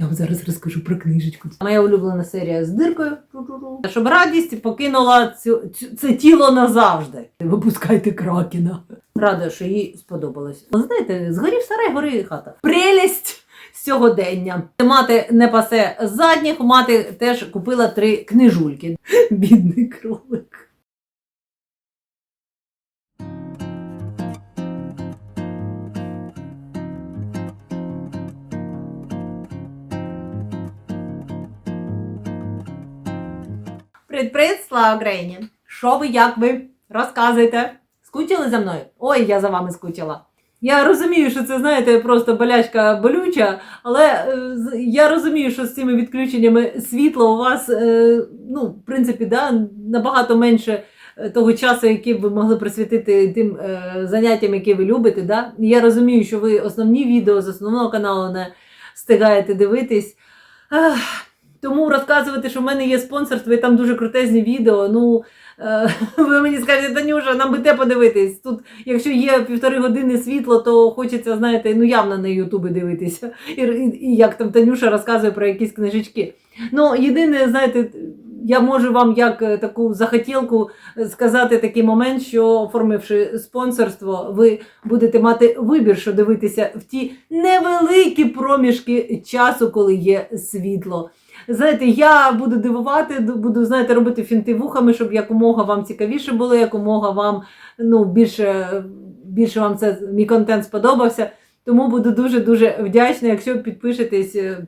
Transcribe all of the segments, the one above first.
Я вам зараз розкажу про книжечку. Моя улюблена серія з диркою. Щоб радість покинула цю, цю- це тіло назавжди. Випускайте кракена. Рада, що їй сподобалось. Знаєте, згорів сарай, гори хата. Прелість сьогодення. Мати не пасе задніх, мати теж купила три книжульки. Бідний кролик. Привіт-привіт, слава Україні! Що ви, як ви? Розказуйте. Скучили за мною? Ой, я за вами скучила. Я розумію, що це, знаєте, просто болячка болюча, але е, я розумію, що з цими відключеннями світла у вас, е, ну, в принципі, да, набагато менше е, того часу, який ви могли присвятити тим е, заняттям, які ви любите. Да? Я розумію, що ви основні відео з основного каналу не встигаєте дивитись. Ах, тому розказувати, що в мене є спонсорство і там дуже крутезні відео. Ну, е, ви мені скажете, Танюша, нам би те подивитись. Тут, якщо є півтори години світло, то хочеться, знаєте, ну явно на Ютубі дивитися. І, і, і як там Танюша розказує про якісь книжечки. Ну, єдине, знаєте, я можу вам як е, таку захотілку сказати такий момент, що оформивши спонсорство, ви будете мати вибір, що дивитися в ті невеликі проміжки часу, коли є світло. Знаєте, я буду дивувати, буду знаєте, робити фінти вухами, щоб якомога вам цікавіше було, якомога вам ну, більше, більше вам це мій контент сподобався. Тому буду дуже-дуже вдячна, якщо підпишетесь. Е,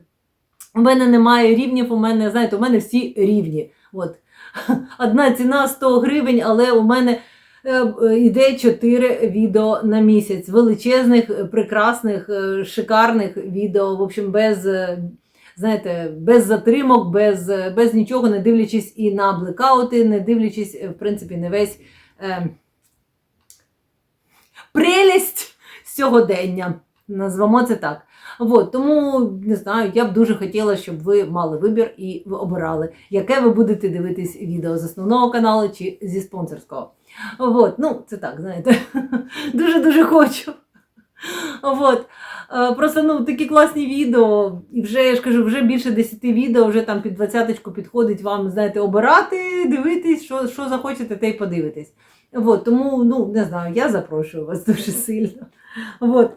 У мене немає рівнів, у мене, знаєте, у мене всі рівні. От. Одна ціна 100 гривень, але у мене е, е, йде 4 відео на місяць. Величезних, е, прекрасних, е, шикарних відео. В общем, без. Знаєте, без затримок, без, без нічого, не дивлячись і на блекаути, не дивлячись, в принципі, не весь е, прелість сьогодення. Назвемо це так. От, тому не знаю, я б дуже хотіла, щоб ви мали вибір і ви обирали, яке ви будете дивитись відео з основного каналу чи зі спонсорського. От, ну, це так, знаєте, дуже-дуже хочу. От. Е, Просто ну, такі класні відео, і вже я ж кажу, вже більше 10 відео, вже там під 20 підходить вам, знаєте, обирати, дивитись, що, що захочете, те й подивитись. От, тому, ну, не знаю, я запрошую вас дуже сильно. От.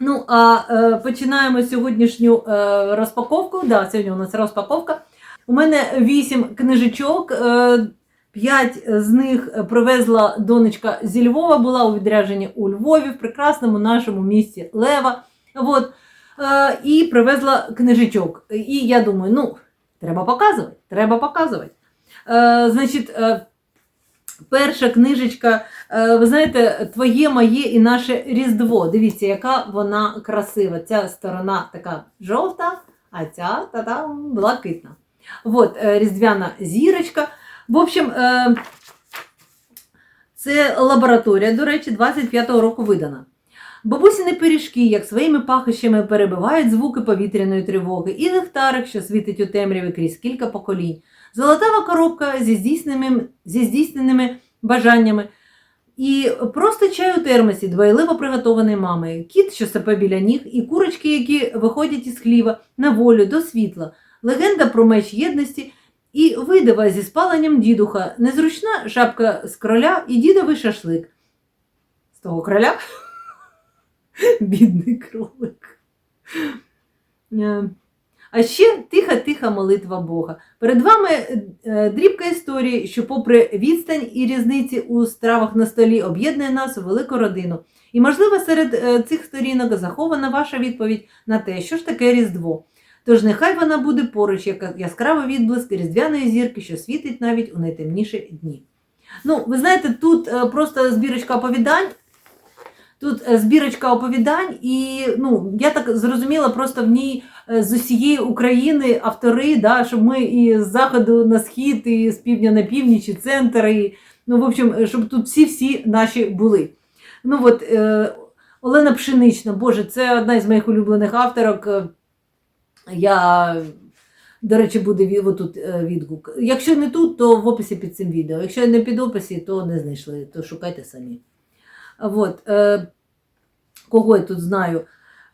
Ну, а е, починаємо сьогоднішню е, розпаковку. Да, сьогодні у нас розпаковка. У мене 8 книжечок. Е, П'ять з них привезла донечка зі Львова, була у відрядженні у Львові, в прекрасному нашому місті Лева. От. Е, і привезла книжечок. І я думаю, ну, треба показувати, треба показувати. Е, значить, е, перша книжечка, е, ви знаєте, твоє, моє і наше Різдво. Дивіться, яка вона красива. Ця сторона така жовта, а ця та блакитна. От, е, різдвяна зірочка. В общем, е, це лабораторія, до речі, 25-го року видана. Бабусіни пиріжки, як своїми пахощами перебивають звуки повітряної тривоги, і ліхтарик, що світить у темряві крізь кілька поколінь, золотава коробка зі здійсненими, зі здійсненими бажаннями. І просто чай у термосі, дбайливо приготований мамою, кіт, що сапе біля ніг, і курочки, які виходять із хліва на волю до світла, легенда про меч єдності і видава зі спаленням дідуха, незручна шапка з кроля і дідовий шашлик. З того кроля? Бідний кролик. Е, А ще тиха-тиха молитва Бога. Перед вами е, дрібка історії, що, попри відстань і різниці у стравах на столі, об'єднує нас у велику родину. І, можливо, серед е, цих сторінок захована ваша відповідь на те, що ж таке Різдво. Тож нехай вона буде поруч, як яскравий відблиск різдвяної зірки, що світить навіть у найтемніші дні. Ну, ви знаєте, тут е, просто збірочка оповідань. Тут е, збірочка оповідань, і ну, я так зрозуміла, просто в ній е, з усієї України автори, да, щоб ми і з заходу на схід, і з півдня на північ, і центр, і, ну, в общем, щоб тут всі-всі наші були. Ну, от, е, Олена Пшенична, Боже, це одна із моїх улюблених авторок. Я, до речі, буде отут е, відгук. Якщо не тут, то в описі під цим відео. Якщо не під описі, то не знайшли, то шукайте самі. От, е, кого я тут знаю?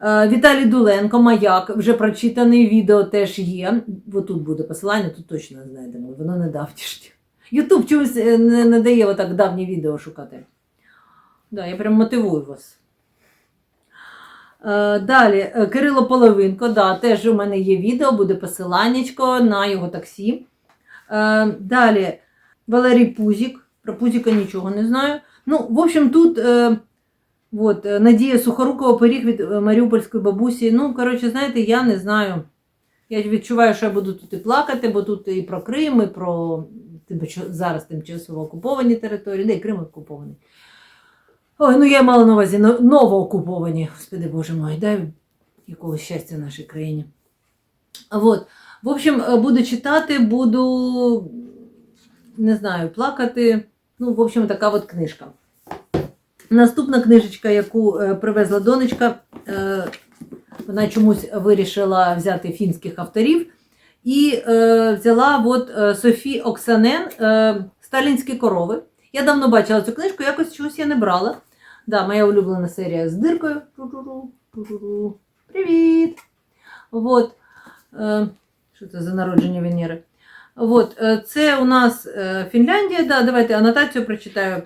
Е, Віталій Дуленко, Маяк, вже прочитаний відео теж є. Бо тут буде посилання, тут точно знайдемо, воно не давнішнє. Ютуб чомусь не, не дає отак давні відео шукати. Да, я прям мотивую вас. Е, Далі, е, Кирило Половинко, да, теж у мене є відео, буде посиланнячко на його таксі. Е, Далі Валерій Пузік. Про Пузіка нічого не знаю. Ну, в общем, тут от, Надія Сухорукова пиріг від Маріупольської бабусі. Ну, коротше, знаєте, я не знаю. Я відчуваю, що я буду тут і плакати, бо тут і про Крим, і про зараз тимчасово окуповані території, де і Крим окупований. Ой, ну я мала на увазі новоокуповані, господи боже мой, дай якогось щастя нашій країні. Вот. В общем, е, буду читати, буду, не знаю, плакати. Ну, в общем, така от книжка. Наступна книжечка, яку е, привезла донечка, е, вона чомусь вирішила взяти фінських авторів. І взяла от, Софі Оксанен Сталінські корови. Я давно бачила цю книжку, якось чогось я не брала. Да, моя улюблена серія з диркою. Привіт! Вот. Е, що це за народження Венери? Вот. Е, це у нас е, Фінляндія. Да, давайте анотацію прочитаю.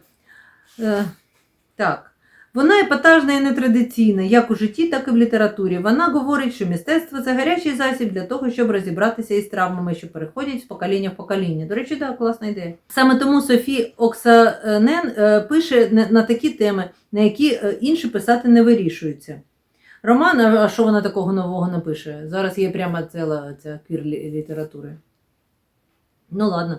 Так. Вона епатажна і нетрадиційна, як у житті, так і в літературі. Вона говорить, що мистецтво це гарячий засіб для того, щоб розібратися із травмами, що переходять з покоління в покоління. До речі, так, класна ідея. Саме тому Софі Оксанен е, пише на- такі теми, на які е, інші писати не вирішуються. Роман, а що вона такого нового напише? Зараз є прямо ціла ця квір лі- літератури. Ну ладно.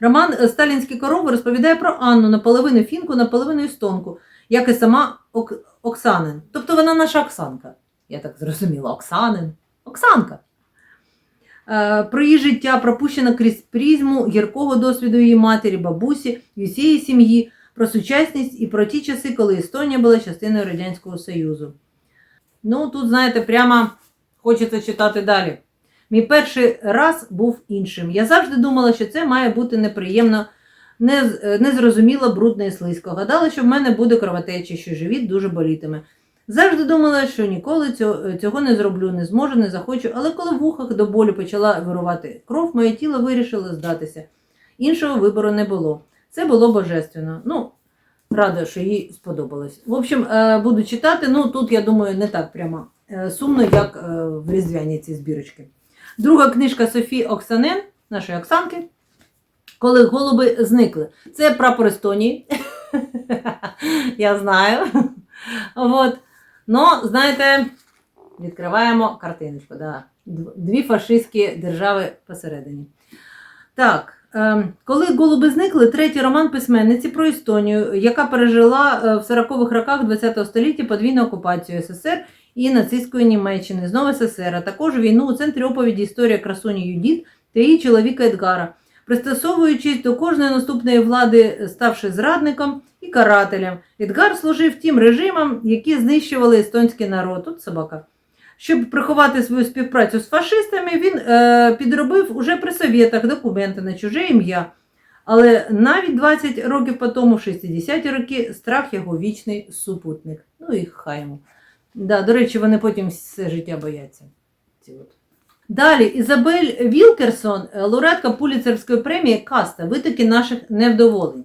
Роман е, Сталінські корови розповідає про Анну наполовину фінку, наполовину естонку, як і сама Ок... Оксанин. Тобто вона наша Оксанка. Я так зрозуміла, Оксанин. Оксанка. Е, Про її життя пропущено крізь призму гіркого досвіду її матері, бабусі і усієї сім'ї, про сучасність і про ті часи, коли Естонія була частиною Радянського Союзу. Ну, тут, знаєте, прямо хочеться читати далі. Мій перший раз був іншим. Я завжди думала, що це має бути неприємно, не- незрозуміло, брудно і слизько. Гадала, що в мене буде кровотеча, що живіт дуже болітиме. Завжди думала, що ніколи цього, цього не зроблю, не зможу, не захочу, але коли в вухах до болю почала вирувати кров, моє тіло вирішило здатися. Іншого вибору не було. Це було божественно. Ну, рада, що їй сподобалось. В общем, е, буду читати. Ну, тут, я думаю, не так прямо е, сумно, як е, в різдвяні ці збірочки. Друга книжка Софії Оксанен, нашої Оксанки, коли голуби зникли. Це прапор Естонії. Я знаю. От. Ну, знаєте, відкриваємо картиночку. Да. Дві фашистські держави посередині. Так, ем, коли голуби зникли, третій роман письменниці про Естонію, яка пережила е, в 40-х роках ХХ століття подвійну окупацію СССР і нацистської Німеччини, знову СССР, а також війну у центрі оповіді історія красуні Юдіт та її чоловіка Едгара, пристосовуючись до кожної наступної влади, ставши зрадником і карателем. Едгар служив тим режимам, які знищували естонський народ. Тут собака. Щоб приховати свою співпрацю з фашистами, він е, підробив уже при совєтах документи на чуже ім'я. Але навіть 20 років по тому, в 60-ті роки, страх його вічний супутник. Ну і хай йому. Да, до речі, вони потім все життя бояться. Ці от. Далі Ізабель Вілкерсон, лауреатка Пуліцерської премії Каста, витоки наших невдоволень.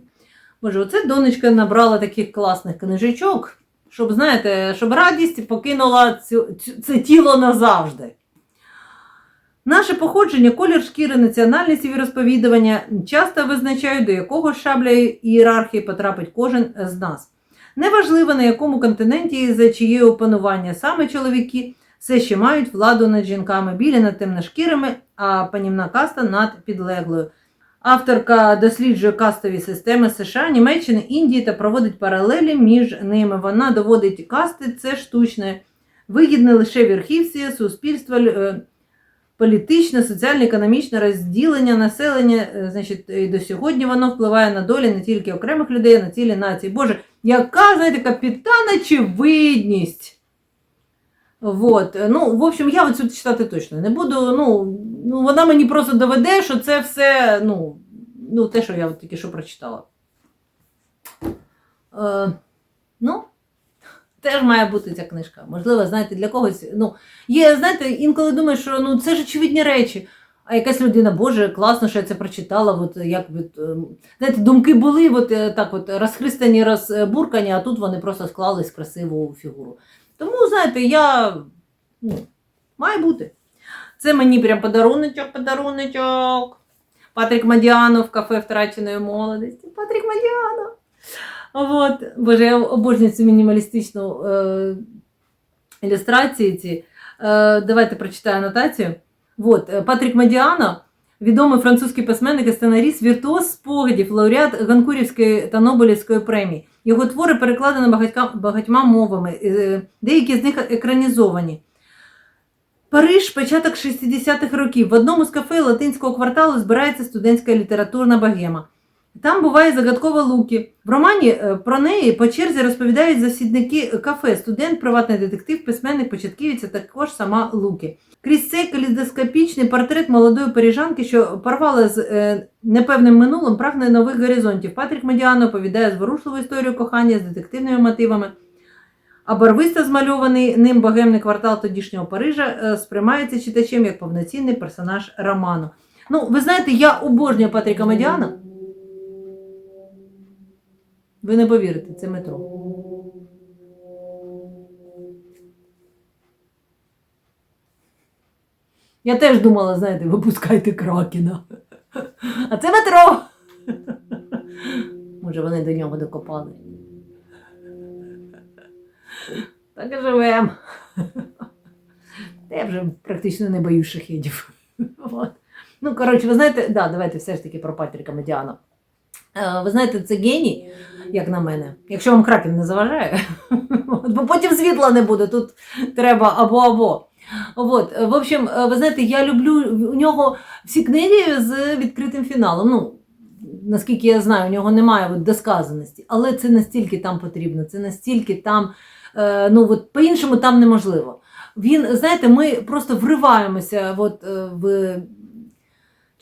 Боже, оце донечка набрала таких класних книжечок, щоб, знаєте, щоб радість покинула цю- це тіло назавжди. Наше походження, колір шкіри, національність і розповідування часто визначають, до якого шабля ієрархії потрапить кожен з нас. Неважливо, на якому континенті і за чиє опанування саме чоловіки все ще мають владу над жінками, білі над темношкірими, а панівна каста над підлеглою. Авторка досліджує кастові системи США, Німеччини, Індії та проводить паралелі між ними. Вона доводить касти це штучне, вигідне лише верхівці суспільства, е, політичне, соціально-економічне розділення населення. е, Значить, і до сьогодні воно впливає на долі не тільки окремих людей, а на цілі нації. Боже, яка, знаєте, капітан очевидність. Вот. Ну, в общем, я оцю читати точно не буду. Ну, ну, вона мені просто доведе, що це все, ну, ну те, що я от тільки що прочитала. Е, ну, теж має бути ця книжка. Можливо, знаєте, для когось. Ну, є, знаєте, інколи думаєш, що ну, це ж очевидні речі. А якась людина, Боже, класно, що я це прочитала. От, як, от, е, знаєте, думки були от, е, так от, розхристані, розбуркані, а тут вони просто склались в красиву фігуру. Тому, знаєте, я ну, має бути. Це мені прям подаруночок, подаруночок. Патрік Мадіанов, кафе втраченої молодості. Патрік Мадіанов. От. Боже, я обожнюю цю мінімалістичну е, ілюстрацію. Ці. Е, давайте прочитаю анотацію. От, е, Патрік Мадіано, відомий французький письменник і сценаріст, віртуоз спогадів, лауреат Ганкурівської та Нобелівської премії. Його твори перекладені багатьма, багатьма мовами, е, деякі з них екранізовані. Париж, початок 60-х років. В одному з кафе латинського кварталу збирається студентська літературна богема. Там буває загадкова Лукі. В романі е, про неї по черзі розповідають засідники кафе, студент, приватний детектив, письменник, початківець, а також сама Лукі. Крізь цей калейдоскопічний портрет молодої парижанки, що порвала з е, непевним минулим, прагне нових горизонтів. Патрік Медіано оповідає зворушливу історію кохання з детективними мотивами. А барвисто змальований ним богемний квартал тодішнього Парижа е, сприймається читачем як повноцінний персонаж роману. Ну, ви знаєте, я обожнюю Патріка Медіана. Ви не повірите, це метро. Я теж думала, знаєте, випускайте кракена. А це метро. Може, вони до нього докопали. Так і живем. Та я вже практично не боюсь шахедів. От. Ну, коротше, ви знаєте, да, давайте все ж таки про Патріка Медіана. Е, Ви знаєте, це геній, як на мене, якщо вам кракен не заважає, бо потім світла не буде, тут треба або-або. От, е, в общем, е, ви знаєте, я люблю у нього всі книги з відкритим фіналом. Ну, наскільки я знаю, у нього немає от досказаності, але це настільки там потрібно, це настільки там, е, ну от по-іншому там неможливо. Він, знаєте, ми просто вриваємося от, в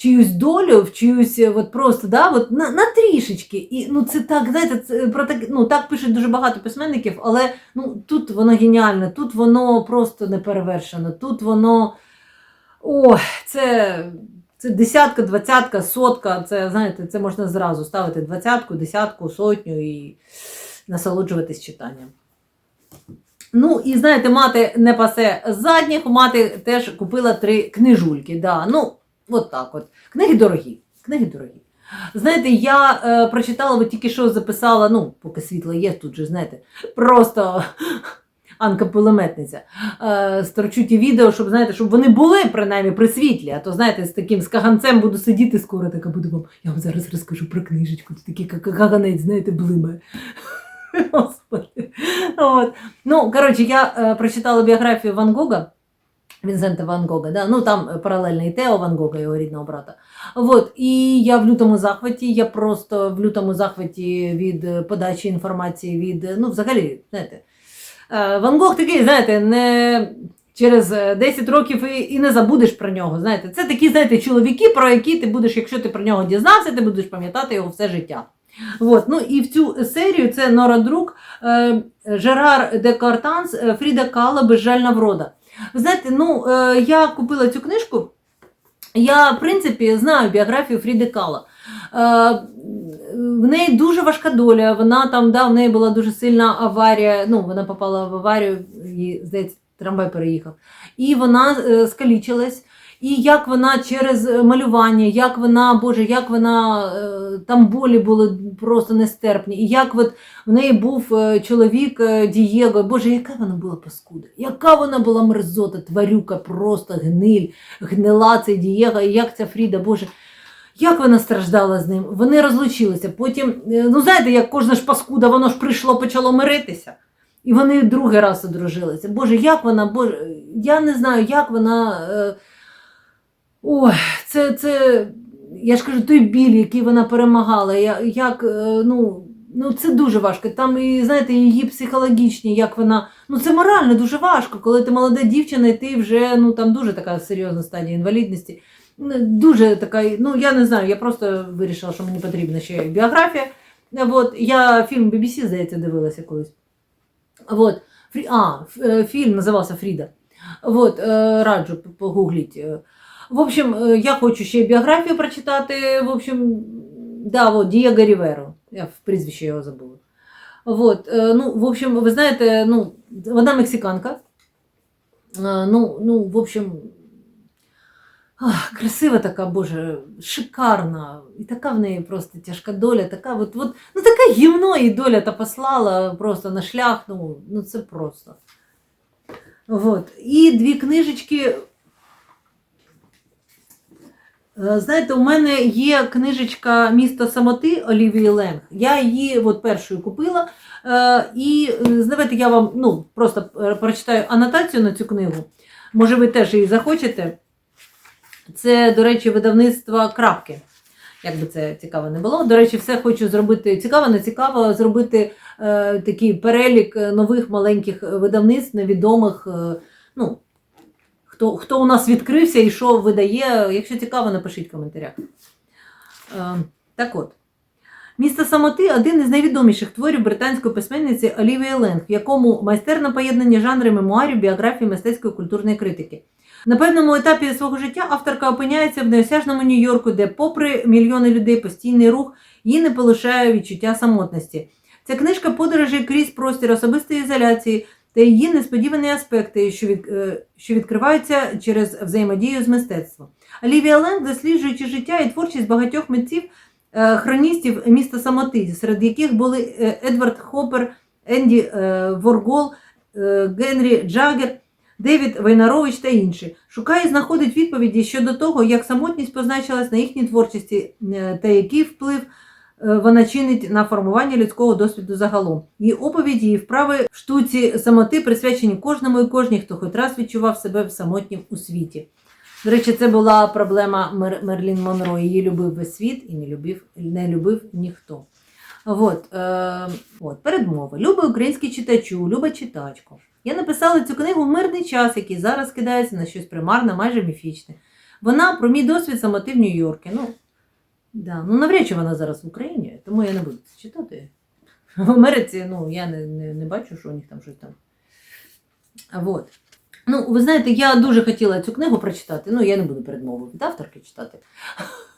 чиюсь долю, в чиюсь е, от просто да, от на, на трішечки. І ну це так, знаєте, це про так, ну так пишуть дуже багато письменників, але ну тут воно геніальне, тут воно просто неперевершено, тут воно. О, це, це десятка, двадцятка, сотка. Це знаєте, це можна зразу ставити двадцятку, десятку, сотню і насолоджуватись читанням. Ну, і знаєте, мати не пасе задніх, мати теж купила три книжульки. Да. Ну, от так от. Книги дорогі. Книги дорогі. Знаєте, я е, прочитала, от тільки що записала, ну, поки світло є, тут же, знаєте, просто Анка Пулеметниця. Е, строчу ті відео, щоб, знаєте, щоб вони були принаймні при світлі. А то, знаєте, з таким з каганцем буду сидіти скоро, така буду вам. Я вам зараз розкажу про книжечку. Це такий каганець, знаєте, блимає. Господи. От. Ну, коротше, я е, прочитала біографію Ван Гога. Вінсента Ван Гога, да? ну там е, паралельно і Тео Ван Гога, його рідного брата. От. І я в лютому захваті, я просто в лютому захваті від е, подачі інформації, від, е, ну, взагалі, знаєте, Ван Гог такий, знаєте, не через е, 10 років і, і не забудеш про нього. Знаєте, це такі, знаєте, чоловіки, про які ти будеш, якщо ти про нього дізнався, ти будеш пам'ятати його все життя. От. Ну, і в цю серію це Нора Друк, Жерар де Картанс, Фріда Кала, Безжальна врода. Ви знаєте, ну, е, я купила цю книжку. Я, в принципі, знаю біографію Фріди Кала. Е, в неї дуже важка доля. Вона там, да, в неї була дуже сильна аварія. Ну, вона попала в аварію, її, здається, трамвай переїхав. І вона е, скалічилась. І як вона через малювання, як вона, Боже, як вона е, там болі були просто нестерпні. І як от в неї був е, чоловік е, Дієго. Боже, яка вона була паскуда, яка вона була мерзота, тварюка, просто гниль, гнила цей Дієго, і як ця Фріда, Боже. Як вона страждала з ним? Вони розлучилися. Потім, е, ну знаєте, як кожна ж паскуда, воно ж прийшло, почало миритися. І вони другий раз одружилися. Боже, як вона, Боже, я не знаю, як вона. Е... Ой, це, це, я ж кажу, той біль, який вона перемагала, я- як, е, ну, ну це дуже важко. Там і знаєте, її психологічні, як вона. Ну це морально дуже важко, коли ти молода дівчина, і ти вже ну там дуже така серйозна стадія інвалідності. Дуже така, ну я не знаю, я просто вирішила, що мені потрібна ще біографія. От, я фільм BBC, здається, дивилася колись. От. Фрі... А, е, фільм називався Фріда. Вот, е, раджу погугліть. В общем, е, я хочу ще біографію прочитати. В общем, да, вот, Дієго Ріверо. Я в прізвище його забула. Вот, е, ну, в общем, ви знаєте, ну, вона мексиканка. Е, Ну, ну, в общем, ах, красива така, боже, шикарна. І така в неї просто тяжка доля, така от, от ну таке гівно і доля та послала просто на шлях. Ну, ну це просто. Вот. І дві книжечки. Е, Знаєте, у мене є книжечка Місто самоти Олівії Ленг. Я її от першою купила. Е, і е, давайте я вам ну, просто прочитаю анотацію на цю книгу. Може, ви теж її захочете. Це, до речі, видавництво крапки. Як би це цікаво не було. До речі, все хочу зробити цікаво, не цікаво зробити е, такий перелік нових маленьких видавництв, невідомих. Е, ну, хто, хто у нас відкрився і що видає. Якщо цікаво, напишіть в коментарях. Е, так от. Місто самоти один із найвідоміших творів британської письменниці Олівії Ленг, в якому майстерне поєднання жанри мемуарів, біографії, мистецької культурної критики. На певному етапі свого життя авторка опиняється в неосяжному Нью-Йорку, де, попри мільйони людей, постійний рух, її не полишає відчуття самотності. Ця книжка подорожі крізь простір особистої ізоляції та її несподівані аспекти, що, від, е, що відкриваються через взаємодію з мистецтвом. Олівія Ленг, досліджуючи життя і творчість багатьох митців, е, хроністів міста самоти, серед яких були е, Едвард Хоппер, Енді Воргол, Генрі Джагер, Девід Войнарович та інші. Шукає і знаходить відповіді щодо того, як самотність позначилась на їхній творчості та який вплив вона чинить на формування людського досвіду загалом. Її оповіді і вправи в штуці самоти присвячені кожному і кожній, хто хоч раз відчував себе в самотнім у світі. До речі, це була проблема Мер- Мерлін Монро. Її любив весь світ і не любив, не любив ніхто. От, е, от, передмова. Любий український читачу, люба читачко. Я написала цю книгу в мирний час, який зараз кидається на щось примарне, майже міфічне. Вона про мій досвід самоти в Нью-Йорку. Ну, да, ну навряд чи вона зараз в Україні, тому я не буду це читати. В Америці ну, я не, не, не бачу, що у них там щось там. Вот. Ну, ви знаєте, я дуже хотіла цю книгу прочитати. Ну, я не буду передмову від авторки читати.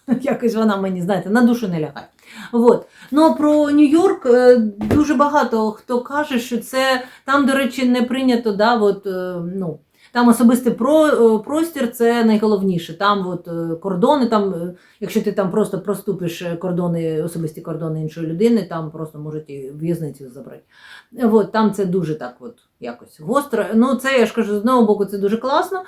Якось вона мені, знаєте, на душу не лягає. Вот. Ну, про Нью-Йорк е, дуже багато хто каже, що це там, до речі, не прийнято, да, от, е, ну, там особистий про, е, простір це найголовніше. Там от, е, кордони, там, е, якщо ти там просто проступиш кордони, особисті кордони іншої людини, там просто можуть і в'язницю забрати. От, там це дуже так от, якось гостро. Ну, це я ж кажу, з одного боку, це дуже класно.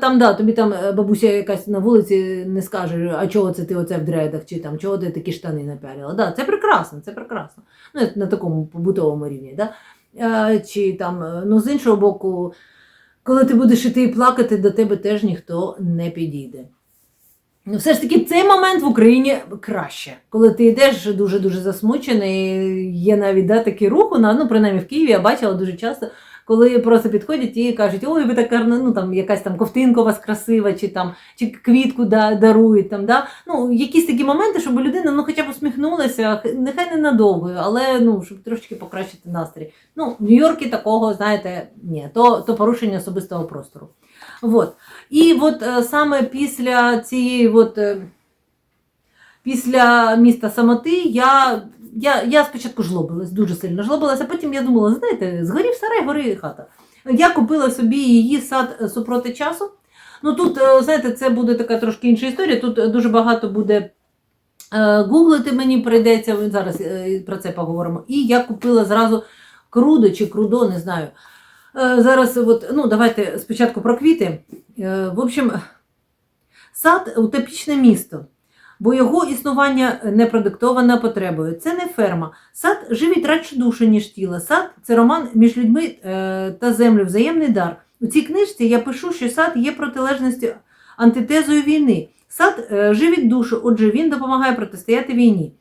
Там, да, тобі там бабуся якась на вулиці не скаже, а чого це ти оце в дредах, чи там чого ти такі штани напялила. Да, це прекрасно, це прекрасно. Ну, на такому побутовому рівні. Да? Чи там, ну, з іншого боку, коли ти будеш іти і плакати, до тебе теж ніхто не підійде. Ну, все ж таки, цей момент в Україні краще. Коли ти йдеш дуже-дуже засмучений, є навіть да, такий рух, ну, принаймні в Києві я бачила дуже часто, коли просто підходять і кажуть, ой, ви така ну там якась там ковтинка у вас красива, чи там чи квітку да, дарують. Там, да? Ну, якісь такі моменти, щоб людина ну, хоча б усміхнулася, нехай не надовго, але ну, щоб трошки покращити настрій. Ну, в Нью-Йорку такого, знаєте, ні, то, то порушення особистого простору. Вот. І от е, саме після цієї, от, е, після міста самоти, я, я, я спочатку жлобилась, дуже сильно жлобилась, а потім я думала, знаєте, згорів сарай, гори хата. Я купила собі її сад е, супроти часу. Ну тут, е, знаєте, це буде така трошки інша історія. Тут е, дуже багато буде гуглити мені прийдеться, зараз про це поговоримо. І я купила зразу крудо чи крудо, не знаю. Зараз, от, ну, давайте спочатку про квіти. В общем, сад утопічне місто, бо його існування не продиктоване потребою. Це не ферма. Сад живить радше душу, ніж тіло. Сад це роман між людьми е, та землею, взаємний дар. У цій книжці я пишу, що сад є протилежністю антитезою війни. Сад е, живить душу, отже, він допомагає протистояти війні.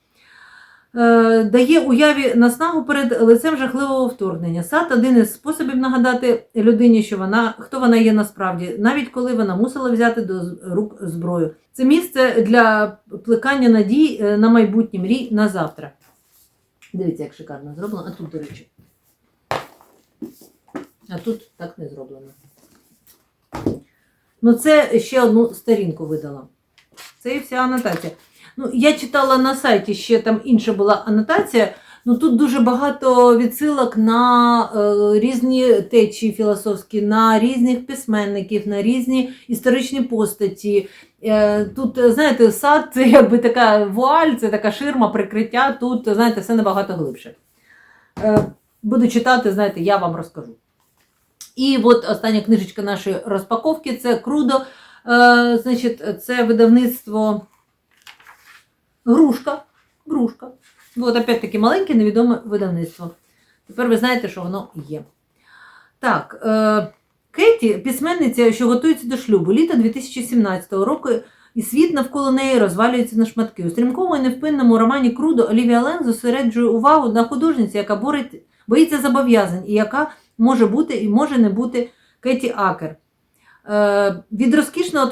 Е, Дає уяві наснагу перед лицем жахливого вторгнення. Сад один із способів нагадати людині, що вона хто вона є насправді, навіть коли вона мусила взяти до рук зброю. Це місце для плекання надій е, на майбутнє мрій на завтра. Дивіться, як шикарно зроблено. А тут, до речі. А тут так не зроблено. Ну, це ще одну сторінку видала. Це і вся анотація. Ну, я читала на сайті, ще там інша була анотація. Ну тут дуже багато відсилок на е, різні течії філософські, на різних письменників, на різні історичні постаті. Е, тут, знаєте, сад це якби така вуаль, це така ширма, прикриття. Тут, знаєте, все набагато глибше. Е, буду читати, знаєте, я вам розкажу. І от остання книжечка нашої розпаковки це Крудо. Е, значить, це видавництво Грушка. Грушка. Ну, от опять-таки маленьке невідоме видавництво. Тепер ви знаєте, що воно є. Так, е, Кеті, письменниця, що готується до шлюбу, літо 2017 року, і світ навколо неї розвалюється на шматки. У стрімкому і невпинному романі Крудо Олівія Лен зосереджує увагу на художниці, яка борить, боїться зобов'язань, і яка може бути і може не бути Кеті Акер. Е, від розкішного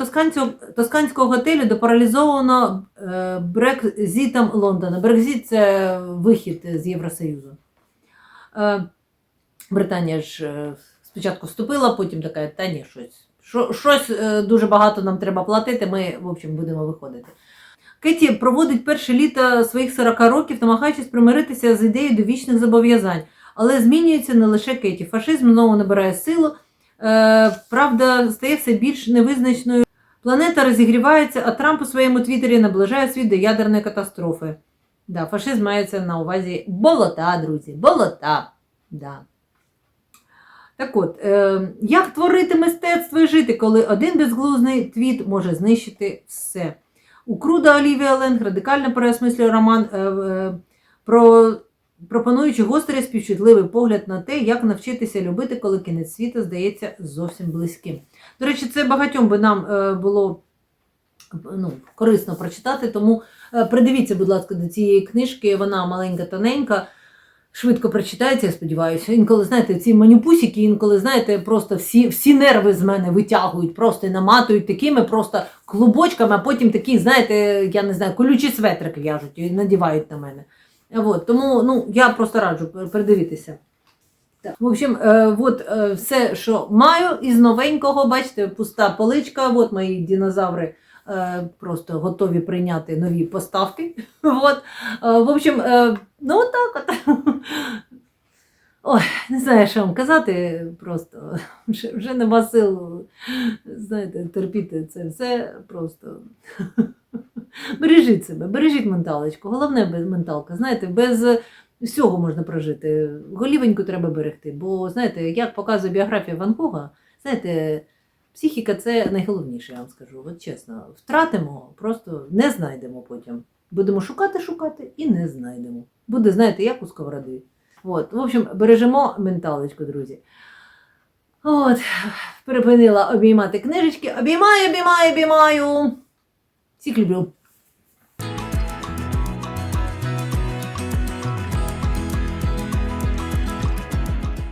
тосканського, готелю до паралізованого е, Брекзітом Лондона. Брекзіт це вихід з Євросоюзу. Е, Британія ж спочатку вступила, потім така, та ні, щось. Щось дуже багато нам треба платити, ми, в общем, будемо виходити. Кеті проводить перше літо своїх 40 років, намагаючись примиритися з ідеєю довічних зобов'язань. Але змінюється не лише Кеті. Фашизм знову набирає силу. Е, правда, стає все більш невизначною. Планета розігрівається, а Трамп у своєму твіттері наближає світ до ядерної катастрофи. Да, фашизм мається на увазі болота, друзі, болота. Да. Так от, е, як творити мистецтво і жити, коли один безглузний твіт може знищити все? У Круда Олівія Ленг радикально переосмислює роман, е, е, про, пропонуючи гострий співчутливий погляд на те, як навчитися любити, коли кінець світу здається зовсім близьким. До речі, це багатьом би нам е, було ну, корисно прочитати, тому е, придивіться, будь ласка, до цієї книжки, вона маленька, тоненька. Швидко прочитається, я сподіваюся. Інколи, знаєте, ці манюпусики, інколи, знаєте, просто всі, всі нерви з мене витягують, просто і наматують такими просто клубочками, а потім такі, знаєте, я не знаю, колючі светрики в'яжуть і надівають на мене. От, тому ну, я просто раджу придивитися. Так. В общем, е, от е, все, що маю із новенького, бачите, пуста поличка, от мої динозаври е, просто готові прийняти нові поставки. От. Е, в общем, е, ну отак от. Ой, не знаю, що вам казати, просто вже, вже нема сил, знаєте, терпіти це все просто. Бережіть себе, бережіть менталочку. Головне без менталка. Знаєте, без всього можна прожити. Голівеньку треба берегти. Бо, знаєте, як показує біографія Ван Гога, знаєте, психіка це найголовніше, я вам скажу. От чесно, втратимо, просто не знайдемо потім. Будемо шукати, шукати і не знайдемо. Буде, знаєте, як у сковороди. От, в общем, бережемо менталочку, друзі. От, припинила обіймати книжечки. Обіймаю, обіймаю, обіймаю. Всіх люблю.